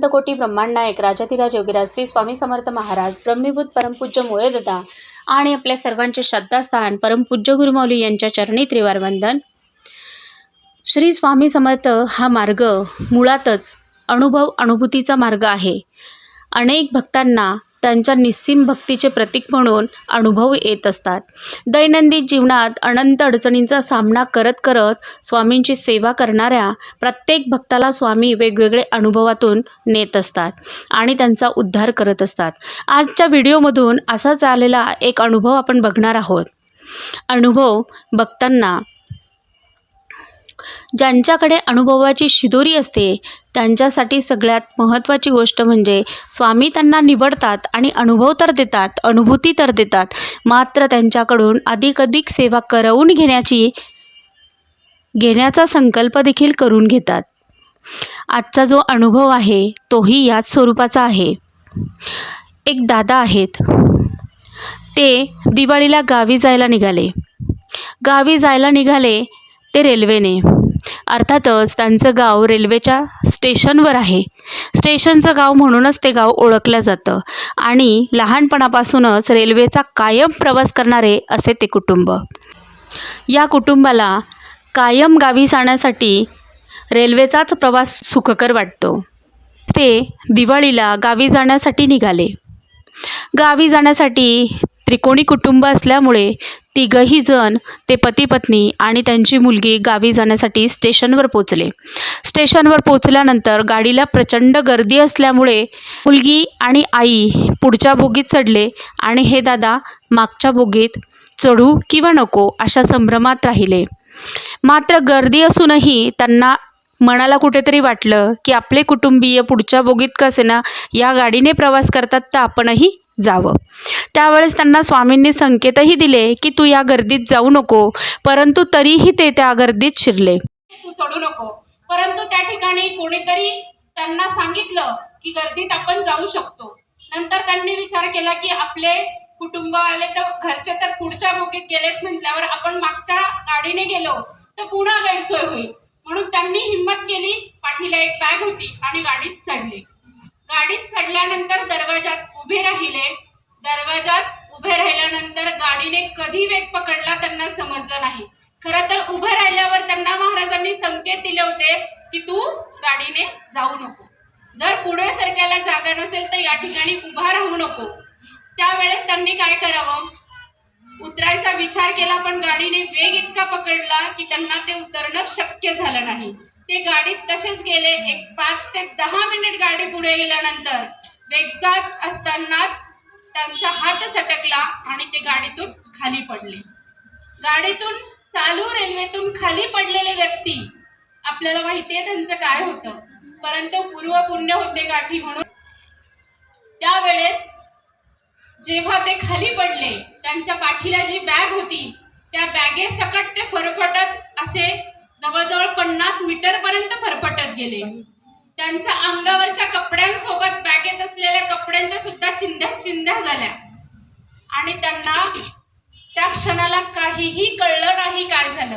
अनंतकोटी ब्रह्मांड नायक राजाधिराज योगीराज श्री स्वामी समर्थ महाराज ब्रह्मीभूत परमपूज्य मुळेदादा आणि आपल्या सर्वांचे श्रद्धास्थान परमपूज्य गुरुमाऊली यांच्या चरणी त्रिवार वंदन श्री स्वामी समर्थ हा मार्ग मुळातच अनुभव अनुभूतीचा मार्ग आहे. अनेक भक्तांना त्यांच्या निस्सीम भक्तीचे प्रतीक म्हणून अनुभव येत असतात. दैनंदिन जीवनात अनंत अडचणींचा सामना करत करत स्वामींची सेवा करणाऱ्या प्रत्येक भक्ताला स्वामी वेगवेगळे अनुभवातून नेत असतात आणि त्यांचा उद्धार करत असतात. आजच्या व्हिडिओमधून असाच आलेला एक अनुभव आपण बघणार आहोत. अनुभव बघताना ज्यांच्याकडे अनुभवाची शिदोरी असते त्यांच्यासाठी सगळ्यात महत्त्वाची गोष्ट म्हणजे स्वामी त्यांना निवडतात आणि अनुभव तर देतात अनुभूती तर देतात. मात्र त्यांच्याकडून अधिकाधिक सेवा करवून घेण्याची घेण्याचा संकल्प देखील करून घेतात. आजचा जो अनुभव आहे तोही याच स्वरूपाचा आहे. एक दादा आहेत. ते दिवाळीला गावी जायला निघाले. गावी जायला निघाले ते रेल्वेने. अर्थातच त्यांचं गाव रेल्वेच्या स्टेशनवर आहे. स्टेशनचं गाव म्हणूनच ते गाव ओळखलं जातं. आणि लहानपणापासूनच रेल्वेचा कायम प्रवास करणारे असे ते कुटुंब. या कुटुंबाला कायम गावी जाण्यासाठी रेल्वेचाच प्रवास सुखकर वाटतो. ते दिवाळीला गावी जाण्यासाठी निघाले. गावी जाण्यासाठी त्रिकोणी कुटुंब असल्यामुळे तिघही जण ते पती पत्नी आणि त्यांची मुलगी गावी जाण्यासाठी स्टेशनवर पोचले स्टेशनवर पोचल्यानंतर गाडीला प्रचंड गर्दी असल्यामुळे मुलगी आणि आई पुढच्या बोगीत चढले आणि हे दादा मागच्या बोगीत चढू किंवा नको अशा संभ्रमात राहिले. मात्र गर्दी असूनही त्यांना मनाला कुठेतरी वाटलं की आपले कुटुंबीय पुढच्या बोगीत कसे ना या गाडीने प्रवास करतात तर आपणही जावं. त्यावेळेस त्यांना स्वामींनी संकेतही दिले की तू या गर्दीत जाऊ नको परंतु तरीही ते त्या गर्दीत शिरले. तू चढू नको. परंतु त्या ठिकाणी कोणीतरी त्यांना सांगितलं की गर्दीत आपण जाऊ शकतो. नंतर त्यांनी विचार केला की आपले कुटुंब आले तर घरचे तर पुढच्या बोगीत गेलेत म्हटल्यावर आपण मागच्या गाडीने गेलो तर पुन्हा गैरसोय होईल. म्हणून त्यांनी हिंमत केली पाठीला एक बॅग होती आणि गाडीत चढली. गाडीत चढल्यानंतर दरवाजात उभे राहिले. दरवाजात उभे राहिल्यानंतर गाडीने कधी वेग पकडला त्यांना समजलं नाही. खरं तर उभे राहिल्यावर त्यांना महाराजांनी संकेत दिले होते की तू गाडीने जाऊ नको. जर पुढे सरकायला जागा नसेल तर या ठिकाणी उभा राहू नको. त्यावेळेस त्यांनी काय करावं? उतरायचा विचार केला पण गाडीने वेग इतका पकडला की त्यांना ते उतरणं शक्य झालं नाही. ते गाडीत तसेच गेले. एक पाच ते दहा मिनिट गाडी पुढे गेल्यानंतर वेगात असतानाच त्यांचा हात सटकला आणि ते गाडीतून खाली पडले. गाडीतून चालू रेल्वेतून खाली पडलेले व्यक्ती आपल्याला माहिती आहे त्यांचं काय होतं. परंतु पूर्व पुण्य होते गाठी म्हणून. त्यावेळेस जेव्हा ते खाली पडले त्यांच्या पाठीला जी बॅग होती त्या बॅगे सकट ते फरफटत असे जवळजवळ पन्नास मीटर पर्यंत फरफटत गेले. त्यांच्या अंगावरच्या कपड्यांसोबत बॅगेत असलेल्या कपड्यांच्या सुद्धा चिंध्या चिंध्या झाल्या. आणि त्यांना त्या क्षणाला काहीही कळलं नाही काय झालं.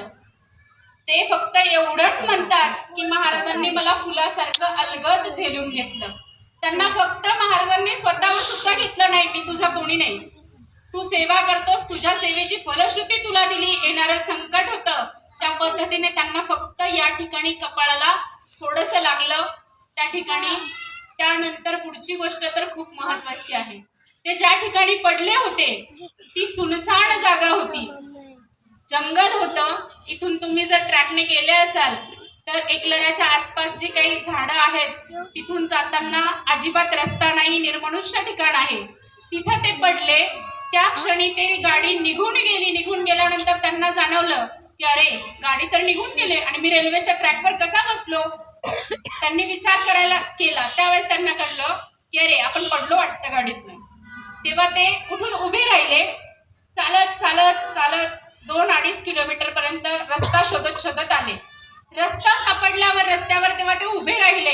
ते फक्त एवढंच म्हणतात की महाराजांनी मला फुलासारखं अलगद झेलून घेतलं. त्यांना फक्त महाराजांनी स्वतःवर सुद्धा घेतलं नाही मी तुझा कोणी नाही. तू सेवा करतोस तुझ्या सेवेची फलश्रुती तुला दिली येणारं संकट होतं. त्या पद्धतीने त्यांना फक्त या ठिकाणी कपाळाला थोडंसं लागलं त्या ठिकाणी. त्यानंतर पुढची गोष्ट तर खूप महत्वाची आहे. ते ज्या ठिकाणी पडले होते ती सुनसान जागा होती. जंगल होतं. इथून तुम्ही जर ट्रॅकने गेले असाल तर एकलऱ्याच्या आसपास जी काही झाडं आहेत तिथून जाताना अजिबात रस्ता नाही निर्मनुष्य ठिकाण आहे. तिथं ते पडले. त्या क्षणी ते गाडी निघून गेली. निघून गेल्यानंतर त्यांना जाणवलं की अरे गाडी तर निघून गेले आणि मी रेल्वेच्या ट्रॅकवर कसा बसलो? त्यांनी विचार करायला केला. त्यावेळेस त्यांना कळलं की अरे आपण पडलो वाटतं गाडीतनं. तेव्हा ते उठून उभे राहिले. चालत चालत चालत दोन अडीच किलोमीटर पर्यंत रस्ता शोधत शोधत आले. रस्ता सापडल्यावर रस्त्यावर तेव्हा ते उभे राहिले.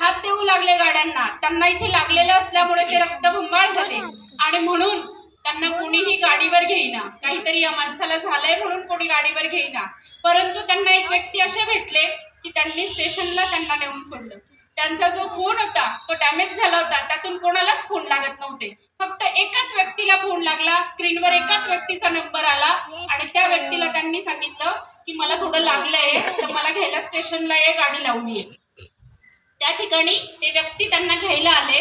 हात देऊ लागले गाड्यांना. त्यांना इथे लागलेलं असल्यामुळे ते रक्तबंबाळ झाले. आणि म्हणून त्यांना कोणीही गाडीवर घेईना. काहीतरी या माणसाला झालंय म्हणून कोणी गाडीवर घेईना. परंतु त्यांना एक व्यक्ती असे भेटले की त्यांनी स्टेशनला त्यांना नेऊन सोडलं. त्यांचा जो फोन होता तो डॅमेज झाला होता. त्यातून कोणालाच फोन लागत नव्हते. फक्त एकाच व्यक्तीला फोन लागला. स्क्रीनवर एकाच व्यक्तीचा नंबर आला आणि त्या व्यक्तीला त्यांनी सांगितलं की मला थोडं लागलंय तर मला घ्यायला स्टेशनला ये गाडी लावून ये. त्या ठिकाणी ते व्यक्ती त्यांना घ्यायला आले.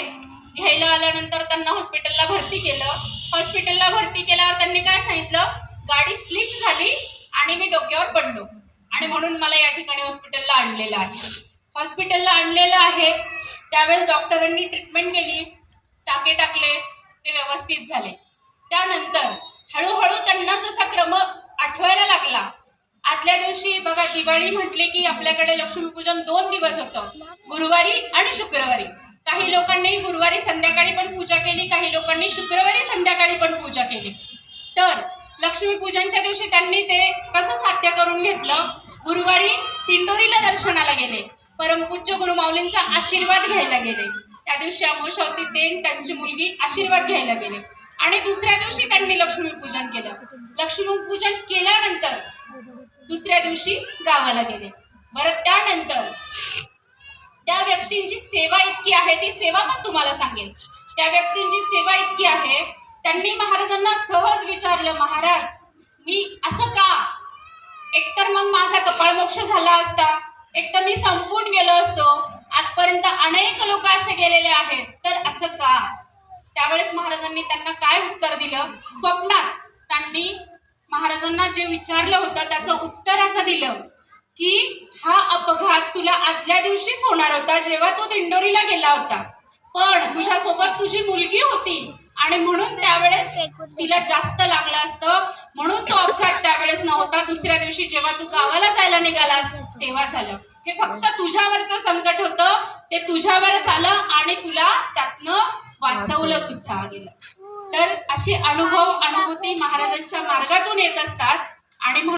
घ्यायला आल्यानंतर त्यांना हॉस्पिटलला भरती केलं. हॉस्पिटलला भरती केल्यावर त्यांनी काय सांगितलं? गाडी स्लिप झाली आणि मी डोक्यावर पडलो. आणि म्हणून मला या ठिकाणी हॉस्पिटलला आणलेलं आहे. हॉस्पिटलला आणलेलं आहे. त्यावेळेस डॉक्टरांनी ट्रीटमेंट केली. टाके टाकले. ते व्यवस्थित झाले. त्यानंतर हळूहळू त्यांना जसा क्रम आठवायला लागला आदल्या दिवशी बघा दिवाळी म्हटले की आपल्याकडे लक्ष्मीपूजन दोन दिवस होतं. गुरुवारी आणि शुक्रवारी. काही लोकांनी गुरुवारी संध्याकाळी पण पूजा केली काही लोकांनी शुक्रवारी संध्याकाळी पण पूजा केली. तर लक्ष्मीपूजनच्या दिवशी त्यांनी ते कसं साध्य करून घेतलं? गुरुवारी तिंडोरीला दर्शनाला गेले. परमपूज्य गुरुमाऊलींचा आशीर्वाद घ्यायला गेले. त्या दिवशी अमोशा होती ते त्यांची मुलगी आशीर्वाद घ्यायला गेले. आणि दुसऱ्या दिवशी त्यांनी लक्ष्मीपूजन केलं. लक्ष्मीपूजन केल्यानंतर दुसऱ्या दिवशी गावाला गेले. बरं त्यानंतर त्या व्यक्तींची सेवा इतकी आहे ती सेवा पण तुम्हाला सांगेल त्या व्यक्तींची सेवा इतकी आहे त्यांनी महाराजांना सहज विचारलं महाराज मी असं का? एकतर मग माझा कपाळमोक्ष झाला असता एकतर मी संपून गेलो असतो आजपर्यंत अनेक लोक असे गेलेले आहेत तर असं का? त्यावेळेस महाराजांनी त्यांना काय उत्तर दिलं? स्वप्नात त्यांनी महाराजांना जे विचारलं होतं त्याचं उत्तर असं दिलं की हा अप आदल्या दिवशीच होणार होता जेव्हा तो दिंडोरीला गेला होता. पण तुझ्यासोबत तुझी मुलगी होती आणि म्हणून त्यावेळेस तिला जास्त लागलं असतं. म्हणून तो अपघात त्यावेळेस नव्हता. दुसऱ्या दिवशी जेव्हा तू गावाला जायला निघालास तेव्हा झालं. हे फक्त तुझ्यावरचं संकट होतं. ते तुझ्यावरच आलं आणि तुला त्यातनं वाचवलं सुद्धा गेलं. तर असे अनुभव अनुभूती महाराजांच्या मार्गातून येत असतात आणि म्हणून